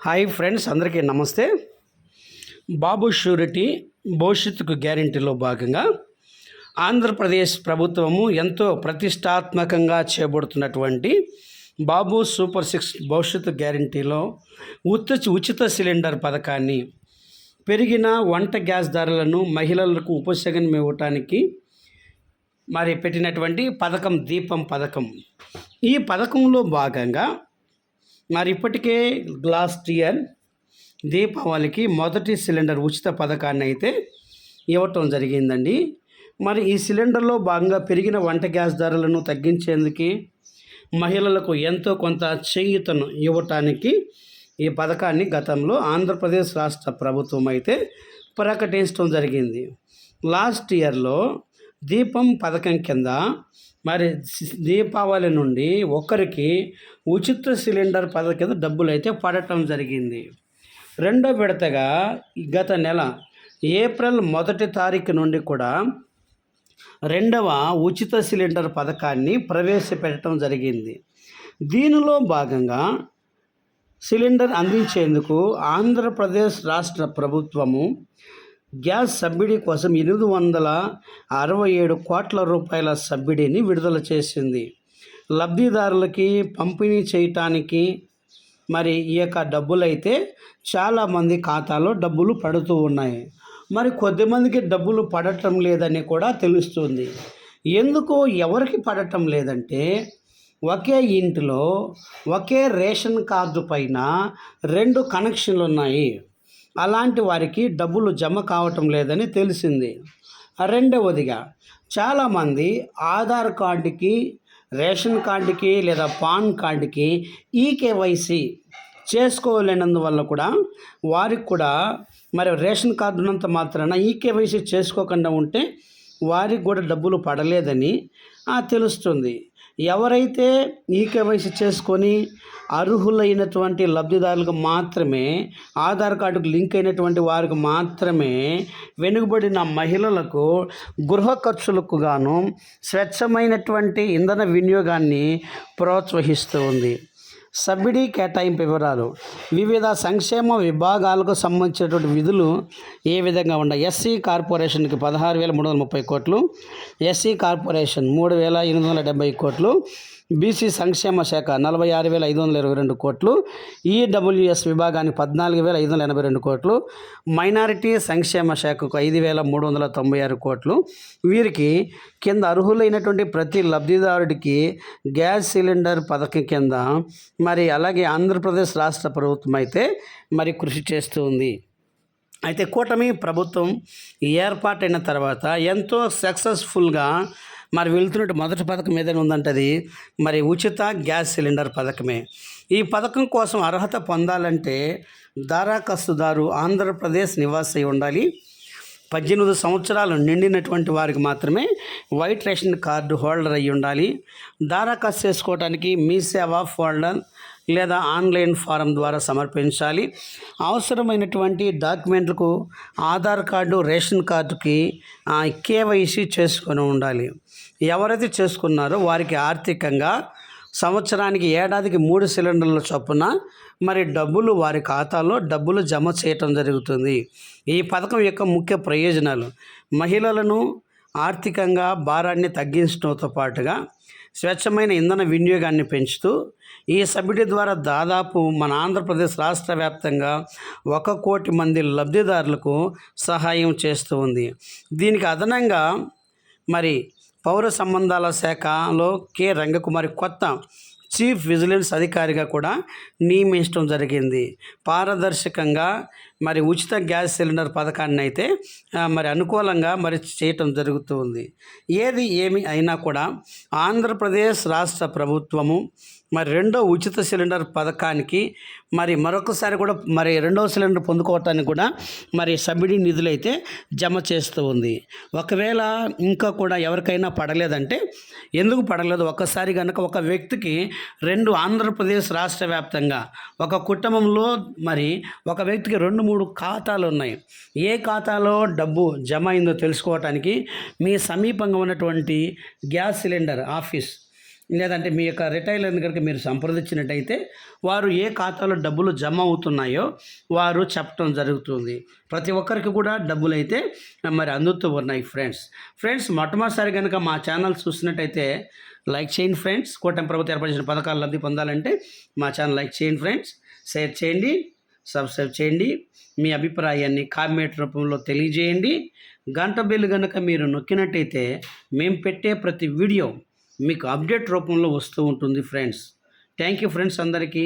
Hi friends అందరికీ నమస్తే. బాబు surety భవిష్యత్తుకు గ్యారంటీలో భాగంగా ఆంధ్రప్రదేశ్ ప్రభుత్వము ఎంతో ప్రతిష్టాత్మకంగా చేపడుతున్నటువంటి బాబు సూపర్ సిక్స్ భవిష్యత్తు గ్యారంటీలో ఉత్త ఉచిత సిలిండర్ పథకాన్ని పెరిగిన వంట గ్యాస్ ధరలను మహిళలకు ఉపశమనం ఇవ్వటానికి మరి పెట్టినటువంటి పథకం దీపం పథకం. ఈ పథకంలో భాగంగా మరి ఇప్పటికే గ్లాస్ ఇయర్ దీపావళికి మొదటి సిలిండర్ ఉచిత పథకాన్ని అయితే ఇవ్వటం జరిగిందండి. మరి ఈ సిలిండర్లో భాగంగా పెరిగిన వంట గ్యాస్ ధరలను తగ్గించేందుకు మహిళలకు ఎంతో కొంత చేయూతను ఇవ్వటానికి ఈ పథకాన్ని గతంలో ఆంధ్రప్రదేశ్ రాష్ట్ర ప్రభుత్వం అయితే ప్రకటించడం జరిగింది. లాస్ట్ ఇయర్లో దీపం పథకం కింద మరి దీపావళి నుండి ఒకరికి ఉచిత సిలిండర్ పథకం కింద డబ్బులు అయితే పడటం జరిగింది. రెండో విడతగా గత నెల ఏప్రిల్ మొదటి తారీఖు నుండి కూడా రెండవ ఉచిత సిలిండర్ పథకాన్ని ప్రవేశపెట్టడం జరిగింది. దీనిలో భాగంగా సిలిండర్ అందించేందుకు ఆంధ్రప్రదేశ్ రాష్ట్ర ప్రభుత్వము గ్యాస్ సబ్సిడీ కోసం ఎనిమిది వందల అరవై ఏడు కోట్ల రూపాయల సబ్సిడీని విడుదల చేసింది. లబ్ధిదారులకి పంపిణీ చేయటానికి మరి ఈ యొక్క డబ్బులు అయితే చాలామంది ఖాతాలో డబ్బులు పడుతూ ఉన్నాయి. మరి కొద్దిమందికి డబ్బులు పడటం లేదని కూడా తెలుస్తుంది. ఎందుకు ఎవరికి పడటం లేదంటే ఒకే ఇంటిలో ఒకే రేషన్ కార్డు పైన రెండు కనెక్షన్లు ఉన్నాయి. అలాంటి వారికి డబ్బులు జమ కావటం లేదని తెలిసింది. రెండవదిగా చాలామంది ఆధార్ కార్డుకి రేషన్ కార్డుకి లేదా పాన్ కార్డుకి ఈకేవైసీ చేసుకోలేనందువల్ల కూడా వారికి కూడా మరి రేషన్ కార్డు ఉన్నంత మాత్రాన ఈకేవైసీ చేసుకోకుండా ఉంటే వారికి కూడా డబ్బులు పడలేదని తెలుస్తుంది. ఎవరైతే ఈకేవైసీ చేసుకొని అర్హులైనటువంటి లబ్ధిదారులకు మాత్రమే ఆధార్ కార్డుకు లింక్ అయినటువంటి వారికి మాత్రమే వెనుకబడిన మహిళలకు గృహ ఖర్చులకు గాను స్వచ్ఛమైనటువంటి ఇంధన వినియోగాన్ని ప్రోత్సహిస్తూ ఉంది. సబ్సిడీ కేటాయింపు వివరాలు. వివిధ సంక్షేమ విభాగాలకు సంబంధించినటువంటి విధులు ఏ విధంగా ఉన్నాయి? ఎస్సీ కార్పొరేషన్కి పదహారు వేల మూడు వందల ముప్పై కోట్లు ఎస్సీ కార్పొరేషన్ మూడు వేల ఎనిమిది వందల డెబ్బై కోట్లు బీసీ సంక్షేమ శాఖ నలభై ఆరు వేల ఐదు వందల ఇరవై రెండు కోట్లు ఈడబ్ల్యూఎస్ విభాగానికి పద్నాలుగు వేల ఐదు వందల ఎనభై రెండు కోట్లు మైనారిటీ సంక్షేమ శాఖకు ఐదు వేల మూడు వందల తొంభై ఆరు కోట్లు. వీరికి కింద అర్హులైనటువంటి ప్రతి లబ్ధిదారుడికి గ్యాస్ సిలిండర్ పథకం కింద మరి అలాగే ఆంధ్రప్రదేశ్ రాష్ట్ర ప్రభుత్వం అయితే మరి కృషి చేస్తూ ఉంది. అయితే కూటమి ప్రభుత్వం ఏర్పాటైన తర్వాత ఎంతో సక్సెస్ఫుల్గా మరి వెళ్తున్నట్టు మొదటి పథకం ఏదైనా ఉందంటది? అది మరి ఉచిత గ్యాస్ సిలిండర్ పథకమే. ఈ పథకం కోసం అర్హత పొందాలంటే దరఖాస్తుదారు ఆంధ్రప్రదేశ్ నివాసి ఉండాలి పద్దెనిమిది సంవత్సరాలు నిండినటువంటి వారికి మాత్రమే వైట్ రేషన్ కార్డు హోల్డర్ అయి ఉండాలి. దరఖాస్తు చేసుకోవడానికి మీ సేవ ఫోల్డర్ లేదా ఆన్లైన్ ఫారం ద్వారా సమర్పించాలి. అవసరమైనటువంటి డాక్యుమెంట్లకు ఆధార్ కార్డు రేషన్ కార్డుకి కేవైసీ చేసుకొని ఉండాలి. ఎవరైతే చేసుకున్నారో వారికి ఆర్థికంగా సంవత్సరానికి ఏడాదికి మూడు సిలిండర్ల చొప్పున మరి డబ్బులు వారి ఖాతాలో డబ్బులు జమ చేయటం జరుగుతుంది. ఈ పథకం యొక్క ముఖ్య ప్రయోజనాలు. మహిళలను ఆర్థికంగా భారాన్ని తగ్గించడంతో పాటుగా స్వచ్ఛమైన ఇంధన వినియోగాన్ని పెంచుతూ ఈ సబ్సిడీ ద్వారా దాదాపు మన ఆంధ్రప్రదేశ్ రాష్ట్ర వ్యాప్తంగా ఒక కోటి మంది లబ్ధిదారులకు సహాయం చేస్తూ ఉంది. దీనికి అదనంగా మరి పౌర సంబంధాల శాఖలో కె. రంగకుమారి కొత్త చీఫ్ విజిలెన్స్ అధికారిగా కూడా నియమించడం జరిగింది పారదర్శకంగా మరి ఉచిత గ్యాస్ సిలిండర్ పథకాన్ని అయితే మరి అనుకూలంగా మరి చేయటం జరుగుతూ ఉంది. ఏది ఏమి అయినా కూడా ఆంధ్రప్రదేశ్ రాష్ట్ర ప్రభుత్వము మరి రెండో ఉచిత సిలిండర్ పథకానికి మరి మరొకసారి కూడా మరి రెండవ సిలిండర్ పొందుకోవటానికి కూడా మరి సబ్సిడీ నిధులు అయితే జమ చేస్తూ ఉంది. ఒకవేళ ఇంకా కూడా ఎవరికైనా పడలేదంటే ఎందుకు పడలేదు? ఒక్కసారి కనుక ఒక వ్యక్తికి రెండు ఆంధ్రప్రదేశ్ రాష్ట్ర వ్యాప్తంగా ఒక కుటుంబంలో మరి ఒక వ్యక్తికి రెండు మూడు ఖాతాలు ఉన్నాయి ఏ ఖాతాలో డబ్బు జమ అయిందో తెలుసుకోవటానికి మీ సమీపంగా ఉన్నటువంటి గ్యాస్ సిలిండర్ ఆఫీస్ లేదంటే మీ యొక్క రిటైలర్ దగ్గరికి మీరు సంప్రదించినట్టయితే వారు ఏ ఖాతాలో డబ్బులు జమ అవుతున్నాయో వారు చెప్పడం జరుగుతుంది. ప్రతి ఒక్కరికి కూడా డబ్బులు అయితే మరి అందుతూ ఉన్నాయి ఫ్రెండ్స్. ఫ్రెండ్స్ మొట్టమొదటిసారి కనుక మా ఛానల్ చూసినట్టయితే లైక్ చేయండి ఫ్రెండ్స్. కూటమి ప్రభుత్వం ఏర్పరిచిన పథకాలు లబ్ధి పొందాలంటే మా ఛానల్ లైక్ చేయండి ఫ్రెండ్స్. షేర్ చేయండి. సబ్స్క్రైబ్ చేయండి. మీ అభిప్రాయాన్ని కామెంట్ రూపంలో తెలియజేయండి. గంట బెల్లు కనుక మీరు నొక్కినట్టయితే మేము పెట్టే ప్రతి వీడియో మీకు అప్డేట్ రూపంలో వస్తూ ఉంటుంది ఫ్రెండ్స్. థ్యాంక్ యూ ఫ్రెండ్స్ అందరికీ.